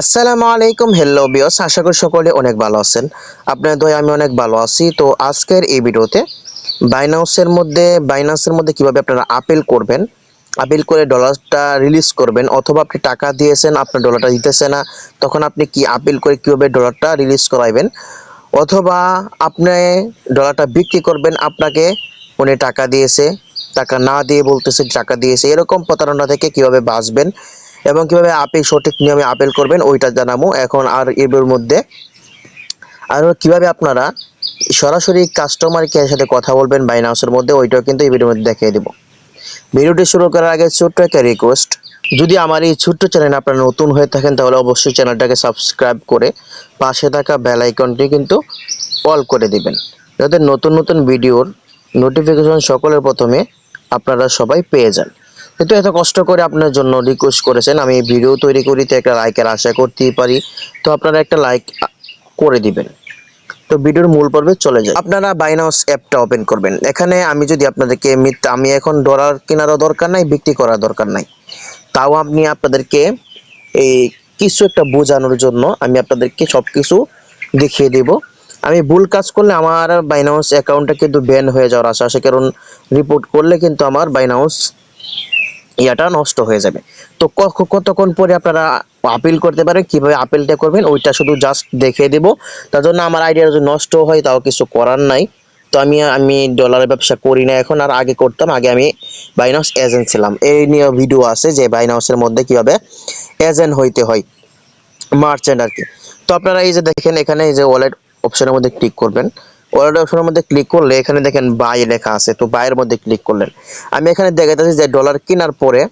আসসালামু আলাইকুম হ্যালো বিয়স আশা করি সকলে অনেক ভালো আছেন। আপনার দয় আমি অনেক ভালো আছি। তো আজকের এই ভিডিওতে বাইনান্সের মধ্যে বাইনান্সের মধ্যে কীভাবে আপনারা আপিল করবেন আপিল করে ডলারটা রিলিজ করবেন, অথবা আপনি টাকা দিয়েছেন, আপনার ডলারটা দিতেছে না, তখন আপনি কি আপিল করে কীভাবে ডলারটা রিলিজ করাইবেন? অথবা আপনি ডলারটা বিক্রি করবেন, আপনাকে উনি টাকা দিয়েছে, টাকা না দিয়ে বলতেছে, টাকা দিয়েছে, এরকম প্রতারণা থেকে কীভাবে বাঁচবেন? এবং কীভাবে আপিল সঠিক নিয়মে আপেল করবেন, ওইটা জানাব এখন আর এর মধ্যে। আর কীভাবে আপনারা সরাসরি কাস্টমার কেয়ারের সাথে কথা বলবেন বাইনাউসের মধ্যে, ওইটাও কিন্তু এই ভিডিওর মধ্যে দেখিয়ে দেবো। ভিডিওটি শুরু করার আগে ছোট্ট একটা রিকোয়েস্ট যদি আমার এই ছোট্ট চ্যানেলে আপনারা নতুন হয়ে থাকেন, তাহলে অবশ্যই চ্যানেলটাকে সাবস্ক্রাইব করে পাশে থাকা বেল আইকনটি কিন্তু অল করে দিবেন। যাতে নতুন নতুন ভিডিওর নোটিফিকেশন সকলের প্রথমে আপনারা সবাই পেয়ে যান। কিন্তু এত কষ্ট করে আপনার জন্য রিকোয়েস্ট করেছেন। আমি ভিডিও তৈরি করিতে একটা লাইকের আশা করতেই পারি। তো আপনারা একটা লাইক করে দিবেন। তো ভিডিওর মূল পর্বে চলে যায় আপনারা বাইনান্স অ্যাপটা ওপেন করবেন। এখানে আমি যদি আপনাদেরকে মিথ্যা আমি এখন ডলার কেনারও দরকার নাই, বিক্রি করার দরকার নাই। তাও আপনি আপনাদেরকে এই কিছু একটা বোঝানোর জন্য আমি আপনাদেরকে সব কিছু দেখিয়ে দেব। আমি ভুল কাজ করলে আমার বাইনান্স অ্যাকাউন্টটা কিন্তু ব্যান হয়ে যাওয়ার আশা আছে। কারণ রিপোর্ট করলে কিন্তু আমার বাইনান্স ইয়াটা নষ্ট হয়ে যাবে। তো কতক্ষণ পরে আপনারা আপিল করতে পারেন কীভাবে আপিলটা করবেন? ওইটা শুধু জাস্ট দেখিয়ে দেব। তার জন্য আমার আইডিয়া যদি নষ্ট হয়, তাও কিছু করার নাই। তো আমি আমি ডলারের ব্যবসা করি না এখন, আর আগে করতাম, আগে আমি বাইনান্স এজেন্ট ছিলাম। এই নিয়ে ভিডিও আছে যে বাইনান্সের মধ্যে কীভাবে এজেন্ট হইতে হয় মার্চেন্ট আর কি। তো আপনারা এই যে দেখেন, এখানে এই যে ওয়ালেট অপশনের মধ্যে ক্লিক করবেন। ওয়ালেট অপশনের মধ্যে ক্লিক করলে এখানে দেখেন বাই লেখা আছে, তো বাইয়ের মধ্যে ক্লিক করলেন। আমি এখানে দেখাতেছি যে ডলার কেনার পরে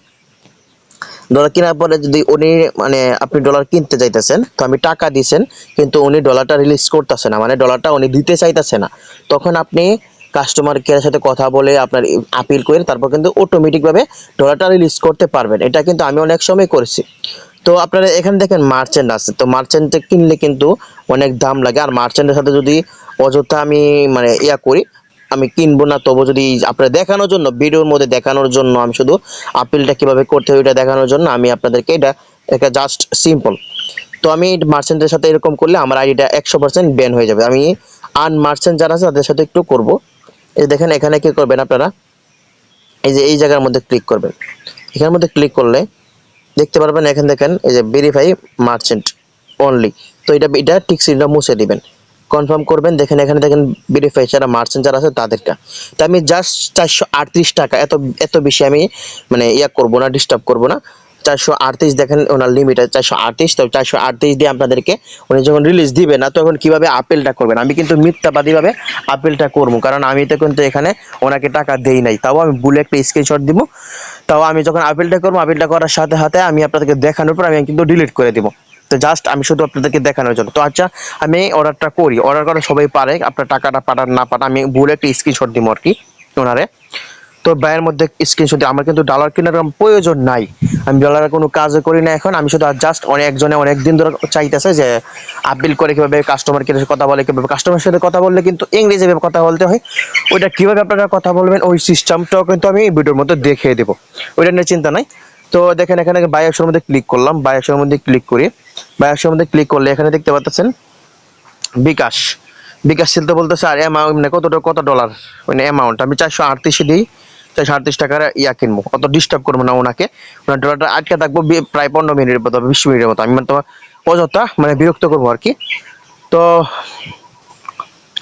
ডলার কেনার পরে যদি উনি মানে আপনি ডলার কিনতে চাইতেছেন, তো আমি টাকা দিছেন, কিন্তু উনি ডলারটা রিলিজ করতেছে না মানে ডলারটা উনি দিতে চাইতেছে না। তখন আপনি কাস্টমার কেয়ারের সাথে কথা বলে আপনার আপিল করে তারপর কিন্তু অটোমেটিকভাবে ডলারটা রিলিজ করতে পারবেন। এটা কিন্তু আমি অনেক সময় করেছি। তো আপনারা এখানে দেখেন মার্চেন্ট আছে, তো মার্চেন্টে কিনলে কিন্তু অনেক দাম লাগে। আর মার্চেন্টের সাথে যদি অযথা আমি মানে ইয়া করি, আমি কিনবো না। তবু যদি আপনার দেখানোর জন্য, ভিডিওর মধ্যে দেখানোর জন্য, আমি শুধু আপিলটা কীভাবে করতে হয় এটা দেখানোর জন্য, আমি আপনাদেরকে এটা একটা জাস্ট সিম্পল তো আমি মার্চেন্টের সাথে এরকম করলে আমার আইডিটা একশো পার্সেন্ট ব্যান হয়ে যাবে। আমি আন মার্চেন্ট যারা আছে, তাদের সাথে একটু করব। এই দেখেন, এখানে কি করবেন আপনারা? এই যে এই জায়গার মধ্যে ক্লিক করবেন। এখানের মধ্যে ক্লিক করলে দেখতে পারবেন, এখানে দেখেন, এই যে ভেরিফাই মার্চেন্ট অনলি তো এটা এটা টিক সিলটা মুছে দিবেন। কনফার্ম করবেন। দেখেন, এখানে দেখেন ভেরিফাই যারা মার্চেন্ট যারা আছে তাদেরটা। তো আমি জাস্ট চারশো আটত্রিশ টাকা, এত এত বেশি আমি মানে ইয়া করব না ডিস্টার্ব করব না। চারশো আটত্রিশ দেখেন, ওনার লিমিট আছে চারশো আটত্রিশ, তো চারশো আটত্রিশ দিয়ে আপনাদেরকে উনি যখন রিলিজ দিবে না, তখন কীভাবে আপেলটা করবেন? আমি কিন্তু মিথ্যাবাদীভাবে আপেলটা করব, কারণ আমি তো কিন্তু এখানে ওনাকে টাকা দেই নাই। তাও আমি বলে একটা স্ক্রিনশট দিব। তাও আমি যখন আপেলটা করব আপেলটা করার সাথে সাথে আমি আপনাদেরকে দেখানোর পর আমি কিন্তু ডিলিট করে দিব। তো জাস্ট আমি শুধু আপনাদেরকে দেখানোর জন্য। তো আচ্ছা আমি অর্ডারটা করি। অর্ডার করা সবাই পারে, আপনার টাকাটা পাঠান, না পাঠান, আমি বলে একটা স্ক্রিনশট দিব আর কি ওনারে। তো ব্যয়ের মধ্যে স্ক্রিনশট আমার কিন্তু ডলার কেনার কোনো প্রয়োজন নাই। আমি ডলারের কোনো কাজও করি না এখন। আমি শুধু জাস্ট অনেকজনে অনেক দিন ধরে চাইতেছে যে আপিল করে কীভাবে কাস্টমার কেয়ারের কথা বলে, কীভাবে কাস্টমারের সাথে কথা বললে কিন্তু ইংরেজি ভাবে কথা বলতে হয়। ওইটা কীভাবে আপনারা কথা বলবেন, ওই সিস্টেমটাও কিন্তু আমি ভিডিওর মধ্যে দেখিয়ে দেবো। ওইটা নিয়ে চিন্তা নাই। তো দেখেন এখানে বায়োসের মধ্যে ক্লিক করলাম। বায়োসের মধ্যে ক্লিক করি। বায়োসের মধ্যে ক্লিক করলে এখানে দেখতে পাচ্ছেন বিকাশ। বিকাশ চিলতে বলতেছে, আর অ্যামাউন্ট মানে কত কত ডলার মানে অ্যামাউন্ট আমি চারশো আটত্রিশে দিই, চারশো আটত্রিশ টাকার ইয়া কিনবো। অত ডিস্টার্ব করব না ওনাকে। ওনার ডলারটা আটকে থাকব বি- প্রায় পনেরো মিনিটের মতো, বিশ মিনিটের মতো। আমি মানে তোমার অযথা মানে বিরক্ত করব আর কি। তো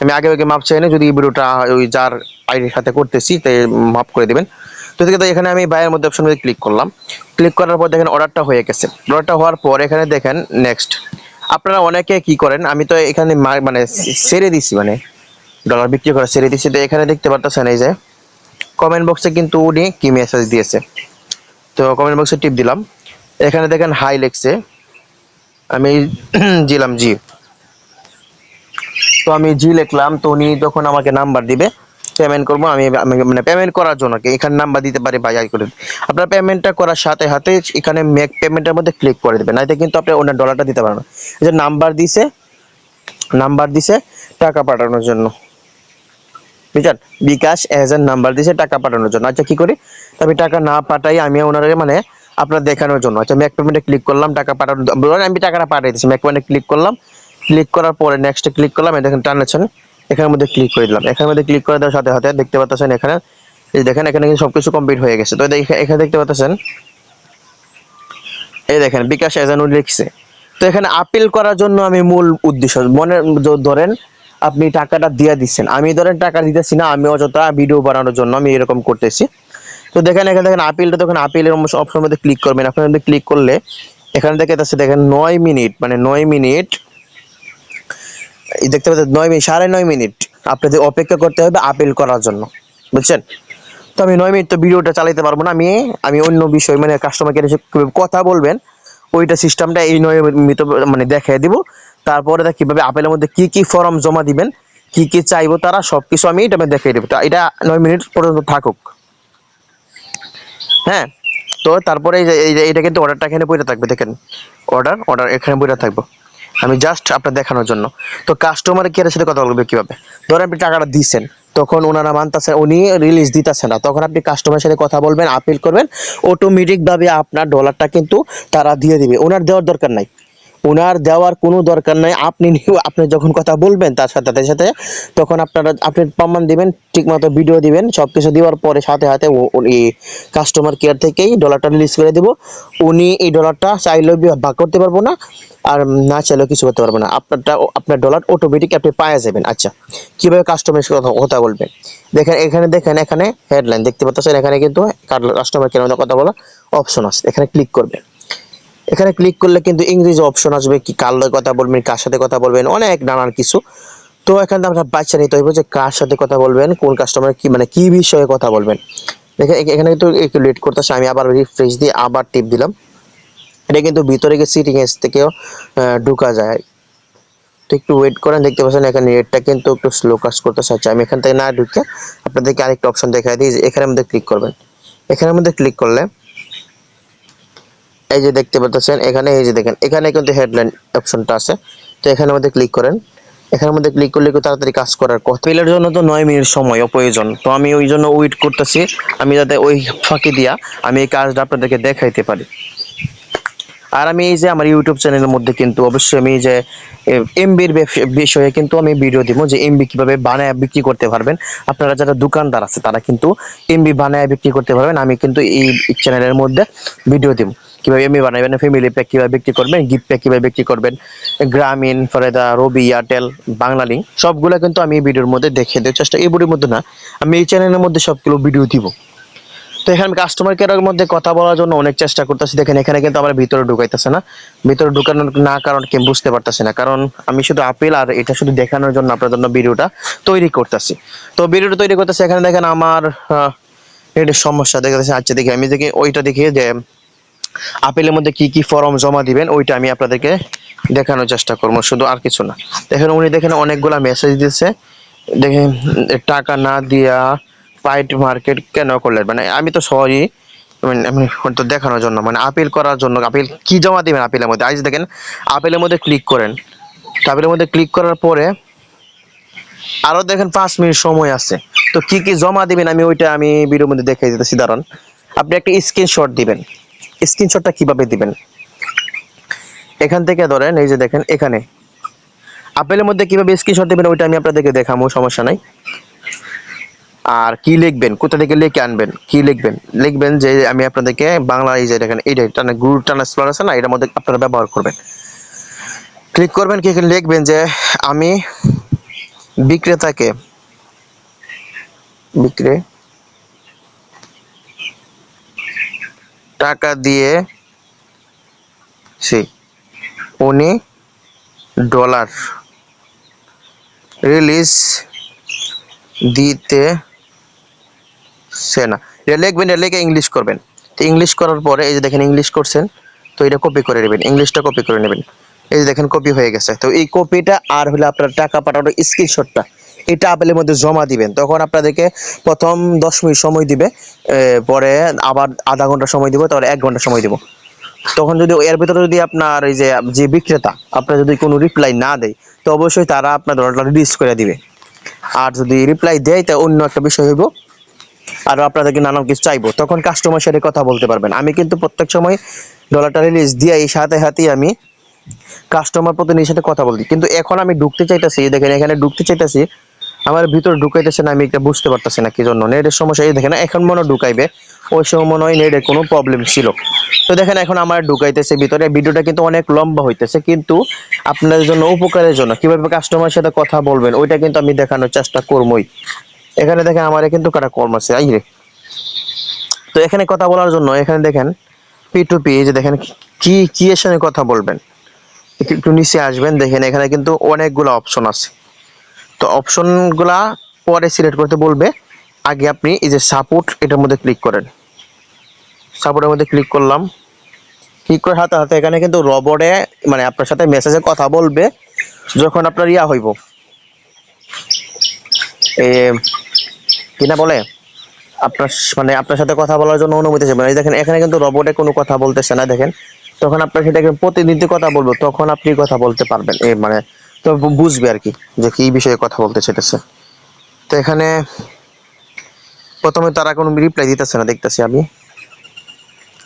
আমি আগে আগে মাপ চাই না, যদি ভিডিওটা ওই যার আইডির সাথে করতেছি, তাই মাপ করে দিবেন। তো দেখে এখানে আমি বাইয়ের মধ্যে অপশন ক্লিক করলাম। ক্লিক করার পর দেখেন অর্ডারটা হয়ে গেছে। অর্ডারটা হওয়ার পর এখানে দেখেন নেক্সট আপনারা অনেকে কি করেন, আমি তো এখানে মানে ছেড়ে দিছি মানে ডলার বিক্রি করা ছেড়ে দিছি। তো এখানে দেখতে পারতেছেন এই যে কমেন্ট বক্সে কিন্তু উনি কি মেসেজ দিয়েছে। তো কমেন্ট বক্সে টিপ দিলাম। এখানে দেখেন হাই লেখছে। আমি দিলাম, জি। তো আমি জি লিখলাম, তো উনি যখন আমাকে নাম্বার দিবে পেমেন্ট করব, আমি মানে পেমেন্ট করার জন্য এখানে নাম্বার দিতে পারি বা যাই করে। আপনার পেমেন্টটা করার সাথে সাথে এখানে মেক পেমেন্টের মধ্যে ক্লিক করে দেবেন নাইতে কিন্তু আপনি ওনার ডলারটা দিতে পারেন না। এই যে নাম্বার দিছে নাম্বার দিছে, টাকা পাঠানোর জন্য। বুঝছেন বিকাশ এজ এন নাম্বার দিছে, টাকা পাঠানোর জন্য। আচ্ছা কি করি? আমি টাকা না পাঠাই, আমি ওনারে মানে আপনার দেখানোর জন্য। আচ্ছা ম্যাক পেমেন্টে ক্লিক করলাম, টাকা পাঠানোর আমি টাকাটা পাঠিয়ে দিচ্ছি ম্যাক পেমেন্টে ক্লিক করলাম। ক্লিক করার পরে নেক্সটে ক্লিক করলাম দেখেন ট্রানজাকশন এখানের মধ্যে ক্লিক করে দিলাম। এখানের মধ্যে ক্লিক করে দেওয়ার সাথে সাথে দেখতে পাচ্ছেন এখানে, এই দেখেন এখানে কিন্তু সবকিছু কমপ্লিট হয়ে গেছে। তো এখানে দেখতে পাচ্ছেন এই দেখেন বিকাশ এজানু লিখছে। তো এখানে আপিল করার জন্য আমি মূল উদ্দেশ্য, মনে ধরেন আপনি টাকাটা দিয়ে দিচ্ছেন। আমি ধরেন টাকা দিতেছি না, আমি অযথা ভিডিও বানানোর জন্য আমি এরকম করতেছি। তো দেখেন এখানে দেখেন আপিলটা তখন আপিলের অপশন মধ্যে ক্লিক করবেন। আপনার মধ্যে ক্লিক করলে, এখানে দেখে যাচ্ছে দেখেন নয় মিনিট মানে নয় মিনিট দেখতে পাচ্ছেন, নয় মিনিট, সাড়ে নয় মিনিট আপনাদের অপেক্ষা করতে হবে আপিল করার জন্য, বুঝছেন? তো আমি নয় মিনিট তো ভিডিওটা চালাতে পারব না, আমি আমি অন্য বিষয় মানে কাস্টমার কেয়ার কথা বলবেন, ওইটা সিস্টেমটা এই নয় মিনিট মানে দেখিয়ে দিব, তারপরে তা কীভাবে আপেলের মধ্যে কি কি ফর্ম জমা দিবেন, কি কি চাইব তারা সব কিছু আমি এটা দেখিয়ে দেবো এটা নয় মিনিট পর্যন্ত থাকুক। হ্যাঁ তো তারপরে এই যে এই যে এটা কিন্তু অর্ডারটা এখানে বইটা থাকবে, দেখেন অর্ডার অর্ডার এখানে বইটা থাকব। আমি জাস্ট আপনার দেখানোর জন্য। তো কাস্টমার কেয়ারের সাথে কথা বলবে কীভাবে? ধরেন আপনি টাকাটা দিচ্ছেন তখন ওনারা মানতেছেন উনি রিলিজ দিতেছে না। তখন আপনি কাস্টমারের সাথে কথা বলবেন আপিল করবেন অটোমেটিকভাবে আপনার ডলারটা কিন্তু তারা দিয়ে দিবে। ওনার দেওয়ার দরকার নাই। ওনার দেওয়ার কোনো দরকার নাই। আপনি আপনি যখন কথা বলবেন তার সাথে তাদের সাথে, তখন আপনারা আপনি প্রমাণ দিবেন, ঠিকমতো ভিডিও দিবেন সব কিছু দেওয়ার পরে সাথে সাথে কাস্টমার কেয়ার থেকেই ডলারটা রিলিজ করে দিব। উনি এই ডলারটা চাইলেও ভাগ করতে পারব না, আর না চাইলেও কিছু করতে পারব না। আপনারটা আপনার ডলার অটোমেটিক আপনি পাওয়া যাবেন। আচ্ছা কীভাবে কাস্টমারের কথা কথা বলবেন দেখেন, এখানে দেখেন, এখানে হেডলাইন দেখতে পাচ্ছেন। এখানে কিন্তু কাস্টমার কেয়ার কথা বলা অপশন আছে। এখানে ক্লিক করবেন। এখানে ক্লিক করলে কিন্তু ইংরেজি অপশন আসবে, কি কার কথা বলবেন, কার সাথে কথা বলবেন, অনেক নানান কিছু। তো এখানে আপনার বাচ্চা নিতে হইব যে কার সাথে কথা বলবেন, কোন কাস্টমার কি মানে কি বিষয়ে কথা বলবেন। দেখেন এখানে কিন্তু একটু লেট করতেছে, আমি আবার রিফ্রেশ দিয়ে আবার টিপ দিলাম। এটা কিন্তু ভিতরে গিয়ে সিটিং এস থেকেও ঢুকা যায়। তো একটু ওয়েট করেন, দেখতে পাচ্ছেন এখানে নেটটা কিন্তু একটু স্লো কাজ করতে আচ্ছা আমি এখান থেকে না ঢুকে আপনাদেরকে আরেকটা অপশন দেখাই দিই এখানের মধ্যে ক্লিক করবেন। এখানের মধ্যে ক্লিক করলে এই যে দেখতে পাচ্ছেন, এখানে এই যে দেখেন, এখানে কিন্তু হেডলাইন অপশনটা আছে। তো এখানের মধ্যে ক্লিক করেন। এখানের মধ্যে ক্লিক করলে একটু তাড়াতাড়ি কাজ করার কথা। পেলের জন্য তো নয় মিনিট সময় প্রয়োজন তো আমি ওই জন্য ওয়েট করতেছি, আমি যাতে ওই ফাঁকি দিয়া আমি এই কাজটা আপনাদেরকে দেখাইতে পারি। আর আমি এই যে আমার ইউটিউব চ্যানেলের মধ্যে কিন্তু অবশ্যই আমি যে এমবির বিষয়ে কিন্তু আমি ভিডিও দিব যে এমবি কীভাবে বানায় বিক্রি করতে পারবেন। আপনারা যারা দোকানদার আছে, তারা কিন্তু এমবি বানায় বিক্রি করতে পারবেন। আমি কিন্তু এই চ্যানেলের মধ্যে ভিডিও দিব। কীভাবে এমবি বানাবেন ফ্যামিলি প্যাক কীভাবে বিক্রি করবেন গিফট প্যাক কীভাবে বিক্রি করবেন গ্রামীণ ফরেদা রবি এয়ারটেল বাংলালিং সবগুলো কিন্তু আমি এই ভিডিওর মধ্যে দেখিয়ে দেওয়ার চেষ্টা, এই ভিডিওর মধ্যে না, আমি এই চ্যানেলের মধ্যে সবগুলো ভিডিও দিব। তো এখানে কাস্টমার কেয়ারের মধ্যে কথা বলার জন্য অনেক চেষ্টা করতেছি। দেখেন, এখানে কিন্তু আমার ভিতরে ঢুকাইতেছে না। ভিতরে ঢুকানোর না কারণ কি বুঝতে পারতেছি না। কারণ আমি শুধু আপেল আর এটা শুধু দেখানোর জন্য আপনার জন্য ভিডিওটা তৈরি করতেছি। তো ভিডিওটা তৈরি করতেছি। এখানে দেখেন আমার এটা সমস্যা। দেখতেছি আচ্ছা দেখি, আমি দেখি ওইটা দেখি যে আপিলের মধ্যে কি কি ফর্ম জমা দিবেন, ওইটা আমি আপনাদেরকে দেখানোর চেষ্টা করব, শুধু আর কিছু না। দেখেন, উনি দেখেন অনেকগুলা মেসেজ দিচ্ছে দেখেন, টাকা না দিয়া পাইট মার্কেট কেন করলেন? মানে আমি তো সরি মানে হয়তো দেখানোর জন্য মানে আপিল করার জন্য, আপিল কি জমা দিবেন আপিলের মধ্যে? আজ দেখেন, আপিলের মধ্যে ক্লিক করেন। তো আপিলের মধ্যে ক্লিক করার পরে আরও দেখেন পাঁচ মিনিট সময় আছে। তো কি কি জমা দিবেন আমি ওইটা আমি ভিডিওর মধ্যে দেখাই দিতেছি, দাঁড়ান। আপনি একটা স্ক্রিনশট দিবেন। স্ক্রিনশটটা কীভাবে দিবেন? এখান থেকে ধরেন, এই যে দেখেন, এখানে। আপেলের মধ্যে কীভাবে স্ক্রিনশট দিবেন, ওইটা আমি আপনাদেরকে দেখাবো সমস্যা নাই। আর কি লিখবেন? কোথা থেকে লিখে আনবেন? কি লিখবেন? লিখবেন যে আমি আপনাদেরকে বাংলা এই যে দেখেন, এইটা টানা গুরু ট্রান্সফার আছে না, এটার মধ্যে আপনারা ব্যবহার করবেন। ক্লিক করবেন, কি লিখবেন যে আমি বিক্রেতাকে, বিক্রে টাকা দিয়ে সে, উনি ডলার রিলিজ দিতে সে না। এটা লিখবেন, এটা লিখে ইংলিশ করবেন। তো ইংলিশ করার পরে এই যে দেখেন ইংলিশ করছেন, তো এটা কপি করে নেবেন ইংলিশটা কপি করে নেবেন। এই যে দেখেন কপি হয়ে গেছে। তো এই কপিটা আর হলে আপনার টাকা পাঠানোর স্ক্রিনশটটা এটা আপেলের মধ্যে জমা দিবেন। তখন আপনাদেরকে প্রথম দশ মিনিট সময় দিবে পরে আবার আধা ঘণ্টা সময় দিব, তারপরে এক ঘণ্টা সময় দিব। তখন যদি, এর ভিতরে যদি আপনার এই যে বিক্রেতা, আপনার যদি কোনো রিপ্লাই না দেয়, তো অবশ্যই তারা আপনার অর্ডারটা রিলিজ করে দিবে। আর যদি রিপ্লাই দেয়, তা অন্য একটা বিষয় হইব। আর আপনাদেরকে নানান কিছু চাইব। তখন কাস্টমার সাথে কথা বলতে পারবেন। আমি কিন্তু প্রত্যেক সময় ডলারটা রিলিজ দিয়ে সাথে হাতেই আমি কাস্টমার প্রতিনিধির সাথে কথা বলছি কিন্তু এখন আমি ঢুকতে চাইতেছি, দেখেন এখানে ঢুকতে চাইতেছি আমার ভিতরে ঢুকাইতেছে না, আমি এটা বুঝতে পারতেছি না, কি জন্য? নেটের সমস্যা, এই দেখেন, এখন মনে ঢুকাইবে। ওই সময় মনে হয় নেটের কোনো প্রবলেম ছিল। তো দেখেন, এখন আমার ঢুকাইতেছে ভিতরে। ভিডিওটা কিন্তু অনেক লম্বা হইতেছে, কিন্তু আপনাদের জন্য উপকারের জন্য। কীভাবে কাস্টমারের সাথে কথা বলবেন, ওইটা কিন্তু আমি দেখানোর চেষ্টা করবই। এখানে দেখেন, আমার কিন্তু কাটা কর্ম আছে আই রে তো এখানে কথা বলার জন্য, এখানে দেখেন পি টু পি যে দেখেন, কি কি এর সঙ্গে কথা বলবেন? একটু নিচে আসবেন, দেখেন, এখানে কিন্তু অনেকগুলো অপশন আছে। তো অপশনগুলা পরে সিলেক্ট করতে বলবে। আগে আপনি এই যে সাপোর্ট এটার মধ্যে ক্লিক করেন। সাপোর্টের মধ্যে ক্লিক করলাম। ক্লিক করে হাতে হাতে? এখানে কিন্তু রবটে মানে আপনার সাথে মেসেজে কথা বলবে, যখন আপনার ইয়া হইব। এ, কি না বলে? আপনার মানে আপনার সাথে কথা বলার জন্য অনুমতি চাইবেন এই দেখেন, এখানে কিন্তু রবটে কোনো কথা বলতেছে না, দেখেন। তখন আপনার সেটাকে প্রতিনিধি কথা বলব, তখন আপনি কথা বলতে পারবেন। এই মানে তো বুঝবে আর কি যে কি বিষয়ে কথা বলতে চাইতেছে। তো এখানে প্রথমে তারা কোনো রিপ্লাই দিতেছে না, দেখতেছি আমি।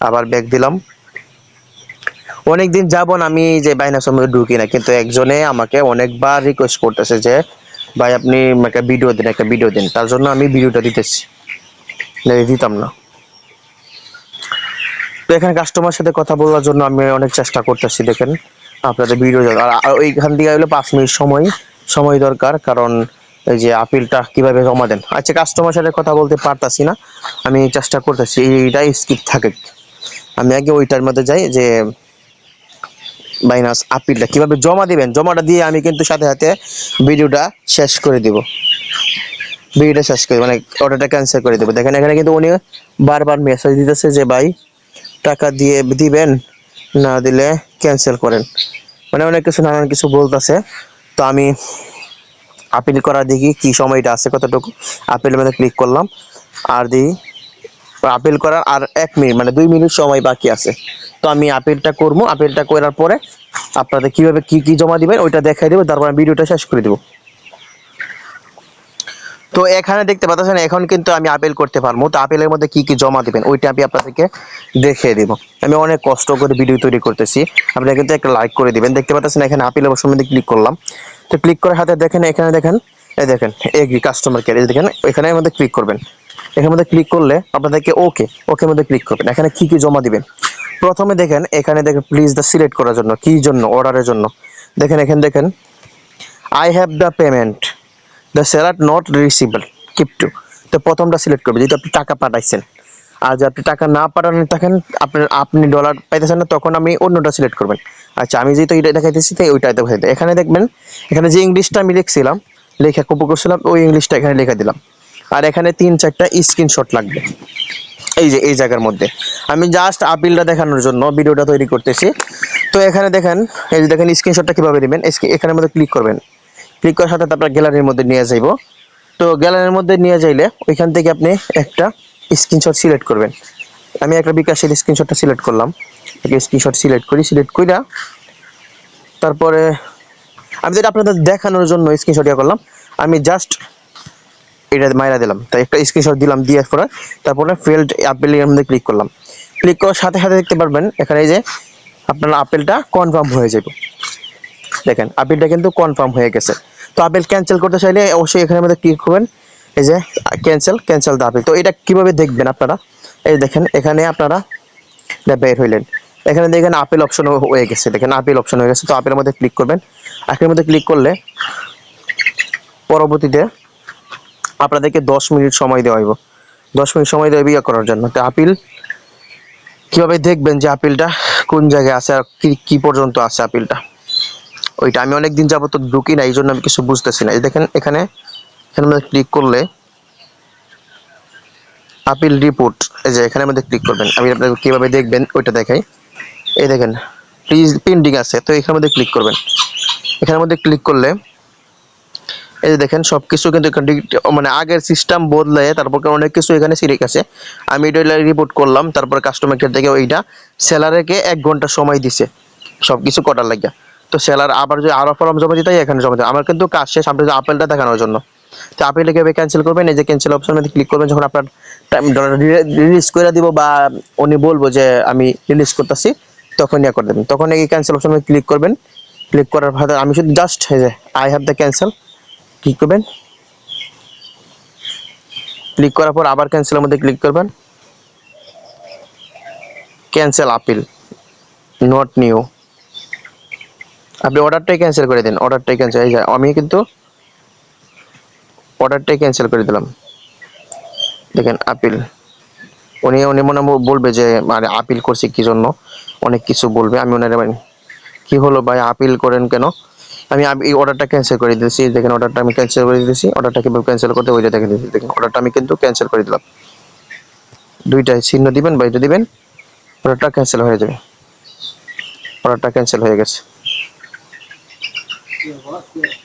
আবার ব্যাগ দিলাম। অনেকদিন যাব না আমি যে বাইনার সময় ঢুকি না, কিন্তু একজনে আমাকে অনেকবার রিকোয়েস্ট করতেছে যে, ভাই, আপনি একটা ভিডিও দিন, একটা ভিডিও দিন। তার জন্য আমি ভিডিওটা দিতেছি। দিতাম না। তো এখানে কাস্টমার সাথে কথা বলার জন্য আমি অনেক চেষ্টা করতেছি, দেখেন। আপনাদের ভিডিও আর আর ওইখান থেকে হলো পাঁচ মিনিট সময় সময় দরকার, কারণ এই যে আপিলটা কীভাবে জমা দেন। আচ্ছা কাস্টমার সাথে কথা বলতে পারতাছি না, আমি চেষ্টা করতেছি, এইটাই স্কিপ থাকে। আমি আগে ওইটার মধ্যে যাই যে বাইনাস আপিলটা কীভাবে জমা দিবেন। জমাটা দিয়ে আমি কিন্তু সাথে সাথে ভিডিওটা শেষ করে দিব। ভিডিওটা শেষ করে মানে অর্ডারটা ক্যান্সেল করে দেবো। দেখেন, এখানে কিন্তু উনি বারবার মেসেজ দিতেছে যে, ভাই, টাকা দিয়ে দিবেন? না দিলে ক্যান্সেল করেন। মানে অনেক কিছু নানান কিছু বলতেছে। তো আমি আপিল করা দেখি কি সময়টা আছে, কতটুকু। আপিলের মানে ক্লিক করলাম। আর দিই আপিল করার আর এক মিনিট মানে দুই মিনিট সময় বাকি আছে। তো আমি আপিলটা করব। আপিলটা করার পরে আপনাদের কীভাবে কি কি জমা দিবেন, ওইটা দেখাই দেবো। তারপর আমি ভিডিওটা শেষ করে দেবো। তো এখানে দেখতে পাচ্ছেন, এখন কিন্তু আমি আপেল করতে পারব। তো আপেলের মধ্যে কি কি জমা দিবেন, ওইটা আমি আপনাদেরকে দেখিয়ে দিব। আমি অনেক কষ্ট করে ভিডিও তৈরি করতেছি। আপনারা কিন্তু একটা লাইক করে দিবেন। দেখতে পাচ্ছেন, এখানে আপিল অবশ্য মধ্যে ক্লিক করলাম। তো ক্লিক করে হাতে দেখেন, এখানে দেখেন, এই দেখেন এগ্রি কাস্টমার কেয়ার দেখেন, এখানে মধ্যে ক্লিক করবেন। এখানের মধ্যে ক্লিক করলে আপনাদেরকে ওকে ওকে মধ্যে ক্লিক করবেন। এখানে কি কি জমা দিবেন? প্রথমে দেখেন, এখানে দেখেন প্লিজ দা সিলেক্ট করার জন্য, কি জন্য অর্ডারের জন্য। দেখেন, এখানে দেখেন I have the payment the seller not receivable keep to তো প্রথমটা সিলেক্ট করবে, যেহেতু আপনি টাকা পাঠাইছেন। আর যদি আপনি টাকা না পাঠানো থাকেন আপনার আপনি ডলার পাইতেছেন না, তখন আমি অন্যটা সিলেক্ট করবেন। আচ্ছা আমি যেহেতু এটা দেখাইতেছি, তাই ওইটা দেখাইতে এখানে দেখবেন, এখানে যে ইংলিশটা আমি লিখছিলাম, লেখা কপি করছিলাম, ওই ইংলিশটা এখানে লিখে দিলাম। আর এখানে তিন চারটা স্ক্রিনশট লাগবে। এই যে, এই জায়গার মধ্যে। আমি জাস্ট আপিলটা দেখানোর জন্য ভিডিওটা তৈরি করতেছি। তো এখানে দেখেন, এই যে দেখেন স্ক্রিনশটটা কীভাবে দিবেন? এখানের মধ্যে ক্লিক করবেন। ক্লিক করার সাথে আপনার গ্যালারির মধ্যে নিয়ে যাইব। তো গ্যালারির মধ্যে নিয়ে যাইলে ওইখান থেকে আপনি একটা স্ক্রিনশট সিলেক্ট করবেন। আমি একটা বিকাশের স্ক্রিনশটটা সিলেক্ট করলাম। স্ক্রিনশট সিলেক্ট করি সিলেক্ট কইরা তারপরে আমি যেটা আপনাদের দেখানোর জন্য স্ক্রিনশট ইয়ে করলাম, আমি জাস্ট এটা মাইরা দিলাম। তাই একটা স্ক্রিনশট দিলাম, দিয়ে পরে তারপরে ফেল্ড আপেলের মধ্যে ক্লিক করলাম। ক্লিক করার সাথে সাথে দেখতে পারবেন, এখানে যে আপনার আপেলটা কনফার্ম হয়ে যাবে দেখেন, আপেলটা কিন্তু কনফার্ম হয়ে গেছে। তো আপেল ক্যান্সেল করতে চাইলে অবশ্যই এখানে মধ্যে ক্লিক করবেন। এই যে ক্যান্সেল ক্যান্সেল দা আপেল তো এটা কীভাবে দেখবেন আপনারা? এই দেখেন, এখানে আপনারা বের হইলেন। এখানে দেখেন আপেল অপশন হয়ে গেছে। দেখেন আপেল অপশন হয়ে গেছে। তো আপেলের মধ্যে ক্লিক করবেন। আপেলের মধ্যে ক্লিক করলে পরবর্তীতে আপনাদেরকে দশ মিনিট সময় দেওয়া হইব। দশ মিনিট সময় দেওয়া ইয়ে করার জন্য। তো আপিল কীভাবে দেখবেন যে আপিলটা কোন জায়গায় আছে আর কি পর্যন্ত আছে আপিলটা ওইটা আমি অনেকদিন যাবত তো ঢুকি না এই জন্য আমি কিছু বুঝতেছি না। এই দেখেন, এখানে এখানে মধ্যে ক্লিক করলে আপিল রিপোর্ট এই যে এখানে মধ্যে ক্লিক করবেন। আমি আপনাকে কীভাবে দেখবেন, ওইটা দেখাই। এই দেখেন প্লিজ পেন্ডিং আছে, তো এখানের মধ্যে ক্লিক করবেন। এখানের মধ্যে ক্লিক করলে, এই যে দেখেন, সবকিছু কিন্তু মানে আগের সিস্টেম বদলে তারপর অনেক কিছু এখানে সিরিক আছে। আমি এটা রিপোর্ট করলাম, তারপর কাস্টমার কেয়ার থেকে ওইটা সেলারকে এক ঘণ্টা সময় দিছে, সবকিছু করার লাগিয়া। তো সেলার আবার যদি আরও ফর্ম জমা দিতে হয় এখানে জমা দিতে আমার কিন্তু কাজ শেষ আপনাদের আপেলটা দেখানোর জন্য। তো আপিলে কীভাবে ক্যান্সেল করবেন এই যে ক্যান্সেল অপশন ক্লিক করবেন, যখন আপনার রিলিজ করে দিব বা উনি বলব যে আমি রিলিজ করতেছি, তখন ইয়া করে দেবেন। তখন এই ক্যান্সেল অপশন ক্লিক করবেন। ক্লিক করার পর আমি শুধু জাস্ট এই যে I have the cancel click করবেন। ক্লিক করার পর আবার ক্যান্সেলের মধ্যে ক্লিক করবেন। ক্যান্সেল আপিল নট নিউ আপনি অর্ডারটাই ক্যান্সেল করে দিন অর্ডারটাই ক্যান্সেল এই আমি কিন্তু অর্ডারটাই ক্যান্সেল করে দিলাম। দেখেন আপিল উনি উনি মনে বলবে যে মানে আপিল করছি কি জন্য? অনেক কিছু বলবে, আমি ওনার কি হলো ভাই আপিল করেন কেন? আমি এই অর্ডারটা ক্যান্সেল করে দিয়েছি দেখেন অর্ডারটা আমি ক্যান্সেল করে দিয়েছি অর্ডারটা কীভাবে ক্যান্সেল করতে ওইটা দেখে দিয়েছি দেখেন অর্ডারটা আমি কিন্তু ক্যান্সেল করে দিলাম। দুইটাই চিহ্ন দিবেন বা এটা দিবেন অর্ডারটা ক্যান্সেল হয়ে যাবে। অর্ডারটা ক্যান্সেল হয়ে গেছে। Eu gosto dele.